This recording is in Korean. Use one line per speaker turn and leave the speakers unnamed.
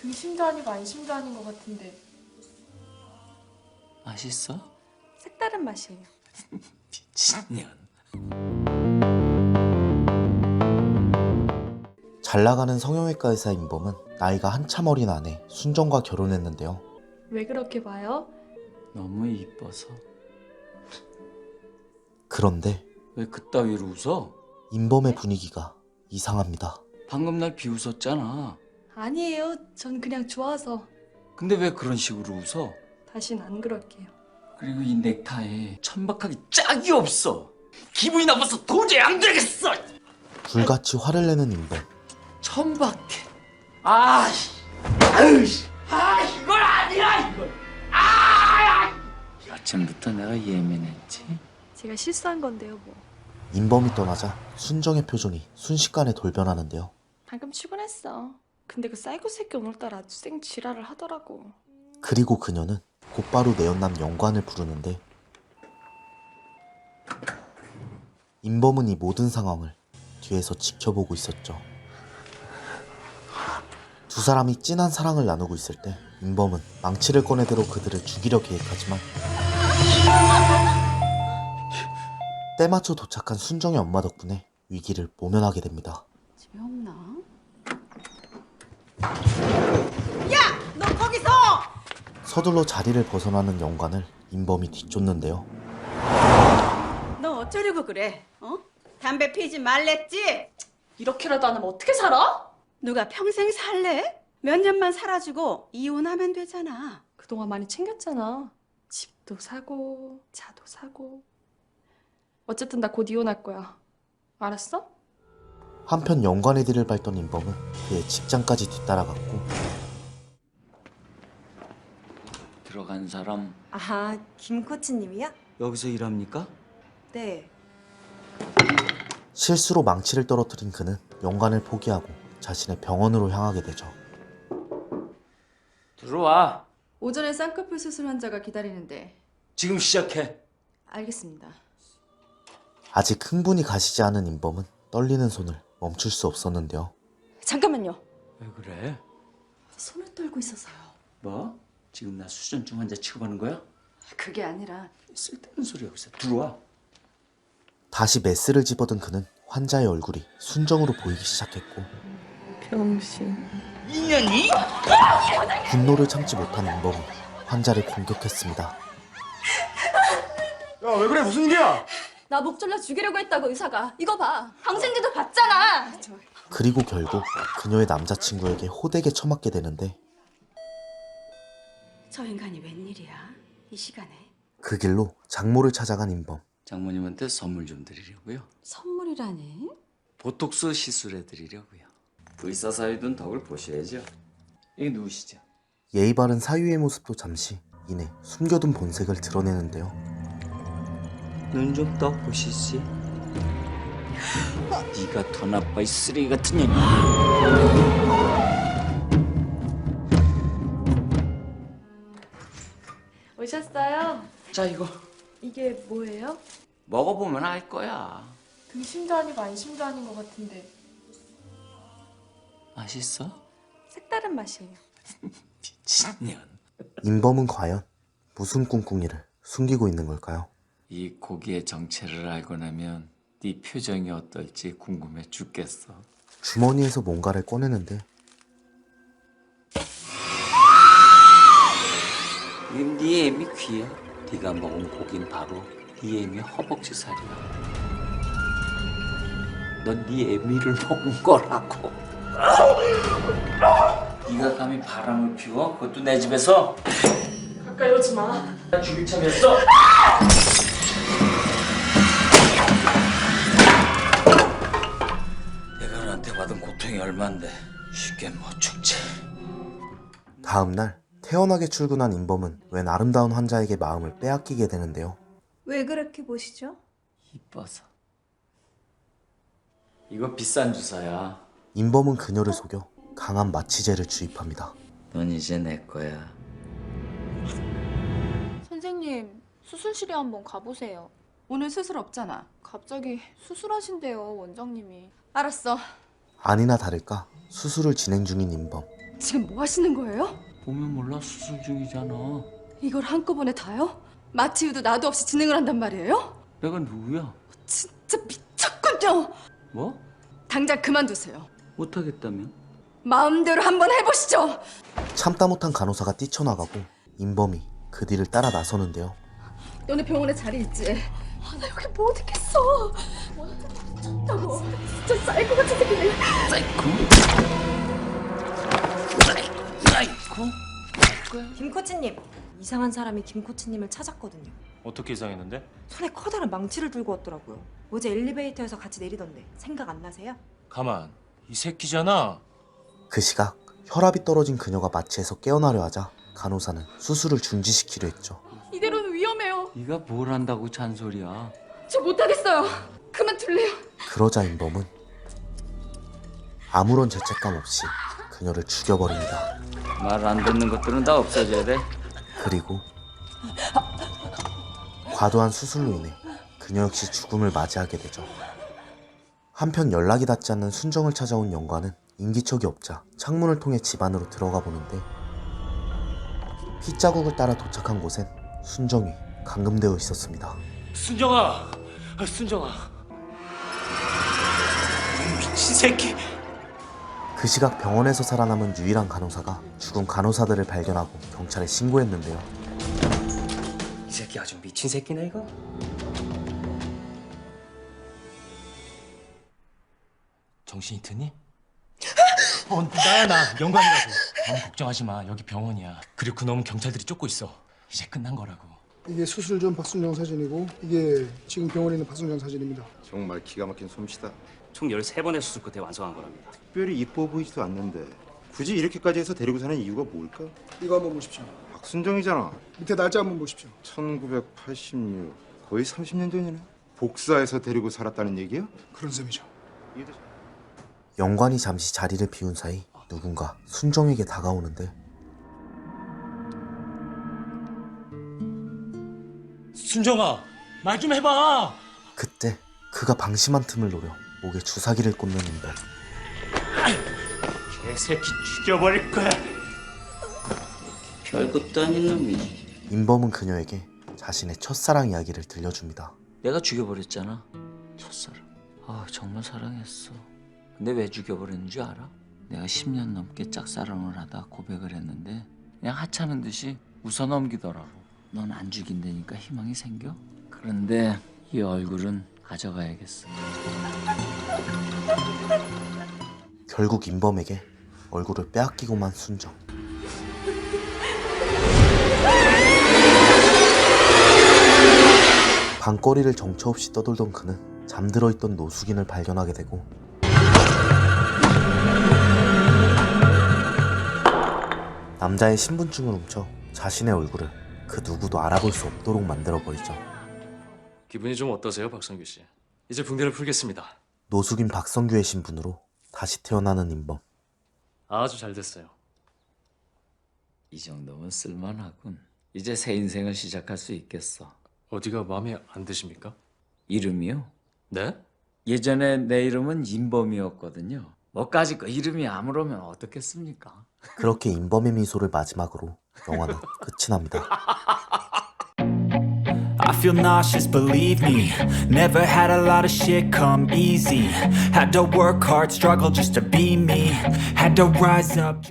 등심도 아니고 안심도 아닌 것 같은데
맛있어?
색다른 맛이에요.
미친년.
잘 나가는 성형외과 의사 임범은 나이가 한참 어린 아내 순정과 결혼했는데요.
왜 그렇게 봐요?
너무 이뻐서.
그런데
왜 그따위로 웃어?
임범의 분위기가 이상합니다.
방금 날 비웃었잖아.
아니에요. 전 그냥 좋아서
근데 왜 그런 식으로 웃어?
다신 안 그럴게요.
그리고 이 넥타이 천박하기 짝이 없어. 기분이 나빠서 도저히 안 되겠어.
불같이 화를 내는 임범.
천박해. 아, 씨. 아유, 씨. 아, 이건 아니야, 이건. 아! 아침부터 내가 예민했지.
제가 실수한 건데요, 뭐.
임범이 떠나자 순정의 표정이 순식간에 돌변하는데요.
방금 출근했어. 근데 그 사이코 새끼 오늘따라 아주 생 지랄을 하더라고.
그리고 그녀는 곧바로 내연남 영관을 부르는데 임범은 이 모든 상황을 뒤에서 지켜보고 있었죠. 두 사람이 진한 사랑을 나누고 있을 때 임범은 망치를 꺼내들어 그들을 죽이려 계획하지만 때맞춰 도착한 순정의 엄마 덕분에 위기를 모면하게 됩니다.
집에 없나?
너 거기서!
서둘러 자리를 벗어나는 영관을 임범이 뒤쫓는데요.
너 어쩌려고 그래? 어? 담배 피지 말랬지?
이렇게라도 안 하면 어떻게 살아?
누가 평생 살래? 몇 년만 살아주고 이혼하면 되잖아.
그동안 많이 챙겼잖아. 집도 사고, 차도 사고. 어쨌든 나 곧 이혼할 거야. 알았어?
한편 영관의 뒤를 밟던 임범은 그의 직장까지 뒤따라갔고
들어간 사람
아, 김 코치님이요?
여기서 일합니까?
네.
실수로 망치를 떨어뜨린 그는 영관을 포기하고 자신의 병원으로 향하게 되죠.
들어와.
오전에 쌍꺼풀 수술 환자가 기다리는데
지금 시작해.
알겠습니다.
아직 흥분이 가시지 않은 임범은 떨리는 손을 멈출 수 없었는데요.
잠깐만요.
왜 그래?
손을 떨고 있어서요.
뭐? 지금 나 수전증 환자 취급하는 거야?
그게 아니라
쓸데없는 소리 여기서 들어와.
다시 메스를 집어든 그는 환자의 얼굴이 순정으로 보이기 시작했고
병신.
인연이?
분노를 참지 못한 임범이 환자를 공격했습니다.
야 왜 그래 무슨 일이야?
나 목 졸라 죽이려고 했다고 의사가. 이거 봐. 방생제도 봤잖아.
그리고 결국 그녀의 남자친구에게 호되게 처맞게 되는데
저 인간이 웬일이야? 이 시간에?
그 길로 장모를 찾아간 임범.
장모님한테 선물 좀 드리려고요.
선물이라니?
보톡스 시술해 드리려고요. 의사 사위든 덕을 보셔야죠. 이게 누구시죠?
예의 바른 사유의 모습도 잠시 이내 숨겨둔 본색을 드러내는데요.
눈 좀 떠 보시지. 네가 더 나빠 이 쓰레기 같은 년.
오셨어요?
자 이거
이게 뭐예요?
먹어보면 알 거야.
등심도 아니고 안심도 아닌 것 같은데
맛있어?
색다른 맛이에요.
미친년.
임범은 과연 무슨 꿍꿍이를 숨기고 있는 걸까요?
이 고기의 정체를 알고 나면 네 표정이 어떨지 궁금해 죽겠어.
주머니에서 뭔가를 꺼내는데
이건 네 애미 귀야. 네가 먹은 고긴 바로 네 애미 허벅지 살이야. 넌네 애미를 먹은 거라고. 네가 감히 바람을 피워? 그것도 내 집에서?
가까이 오지 마.
나 죽일 참이었어. 내가 너한테 받은 고통이 얼만데 쉽게 못 죽지.
다음 날 태연하게 출근한 임범은 웬 아름다운 환자에게 마음을 빼앗기게 되는데요.
왜 그렇게 보시죠?
이뻐서. 이거 비싼 주사야.
임범은 그녀를 속여 강한 마취제를 주입합니다.
넌 이제 내 거야.
선생님, 수술실에 한번 가보세요.
오늘 수술 없잖아.
갑자기 수술하신대요, 원장님이.
알았어.
아니나 다를까 수술을 진행 중인 임범.
지금 뭐 하시는 거예요?
보면 몰라 수술 중이잖아.
이걸 한꺼번에 다요? 마티우도 나도 없이 진행을 한단 말이에요?
내가 누구야?
진짜 미쳤군요.
뭐?
당장 그만두세요.
못하겠다면?
마음대로 한번 해보시죠.
참다 못한 간호사가 뛰쳐나가고 인범이 그 뒤를 따라 나서는데요.
너네 병원에 자리 있지? 아, 나 여기 못 있겠어. 미쳤다고. 진짜 사이코 같은 새끼네.
사이코? 사이코?
김 코치님 이상한 사람이 김 코치님을 찾았거든요.
어떻게 이상했는데?
손에 커다란 망치를 들고 왔더라고요. 어제 엘리베이터에서 같이 내리던데 생각 안 나세요?
가만 이 새끼잖아
그 시각 혈압이 떨어진 그녀가 마취에서 깨어나려 하자 간호사는 수술을 중지시키려 했죠.
이대로는 위험해요.
네가 뭘 한다고 잔소리야?
저 못하겠어요. 그만둘래요.
그러자 인범은 아무런 죄책감 없이 그녀를 죽여버립니다.
말 안 듣는 것들은 다 없어져야 돼.
그리고 과도한 수술로 인해 그녀 역시 죽음을 맞이하게 되죠. 한편 연락이 닿지 않는 순정을 찾아온 영관은 인기척이 없자 창문을 통해 집 안으로 들어가 보는데 핏자국을 따라 도착한 곳엔 순정이 감금되어 있었습니다.
순정아 아, 순정아 미친 새끼
그 시각 병원에서 살아남은 유일한 간호사가 죽은 간호사들을 발견하고 경찰에 신고했는데요.
이 새끼 아주 미친 새끼네 이거.
정신이 드니? 어 나야 나 영광이라고 너무 걱정하지 마 여기 병원이야 그리고 그놈은 경찰들이 쫓고 있어 이제 끝난 거라고
이게 수술 전 박순정 사진이고 이게 지금 병원에 있는 박순정 사진입니다.
정말 기가 막힌 솜씨다.
총 13번의 수술 끝에 완성한 거랍니다.
특별히 이뻐 보이지도 않는데 굳이 이렇게까지 해서 데리고 사는 이유가 뭘까?
이거 한번 보십시오.
박순정이잖아.
밑에 날짜 한번 보십시오.
1986 거의 30년 전이네. 복사해서 데리고 살았다는 얘기야?
그런 셈이죠.
영관이 잠시 자리를 비운 사이 누군가 순정에게 다가오는데
순정아 말 좀 해봐
그때 그가 방심한 틈을 노려 목에 주사기를 꽂는 인범
개새끼 죽여버릴 거야
별것도 아닌 놈이.
인범은 그녀에게 자신의 첫사랑 이야기를 들려줍니다.
내가 죽여버렸잖아. 첫사랑. 아 정말 사랑했어. 근데 왜 죽여버렸는 줄 알아? 내가 10년 넘게 짝사랑을 하다 고백을 했는데 그냥 하찮은 듯이 웃어 넘기더라고. 넌 안 죽인다니까 희망이 생겨? 그런데 이 얼굴은 가져가야겠어.
결국 인범에게 얼굴을 빼앗기고만 순정. 방거리를 정처 없이 떠돌던 그는 잠들어 있던 노숙인을 발견하게 되고 남자의 신분증을 훔쳐 자신의 얼굴을 그 누구도 알아볼 수 없도록 만들어 버리죠.
기분이 좀 어떠세요 박성규 씨? 이제 붕대를 풀겠습니다
노숙인 박성규의 신분으로 다시 태어나는 인범.
아주 잘 됐어요
이 정도면 쓸만하군. 이제 새 인생을 시작할 수 있겠어.
어디가 마음에 안 드십니까?
이름이요?
네?
예전에 내 이름은 인범이었거든요. 뭐까지 그 이름이 아무로면 어떻겠습니까?
그렇게 인범의 미소를 마지막으로 영화는 끝이 납니다.
I feel nauseous, believe me. Never had a lot of shit come easy. Had to work hard, struggle just to be me. Had to rise up.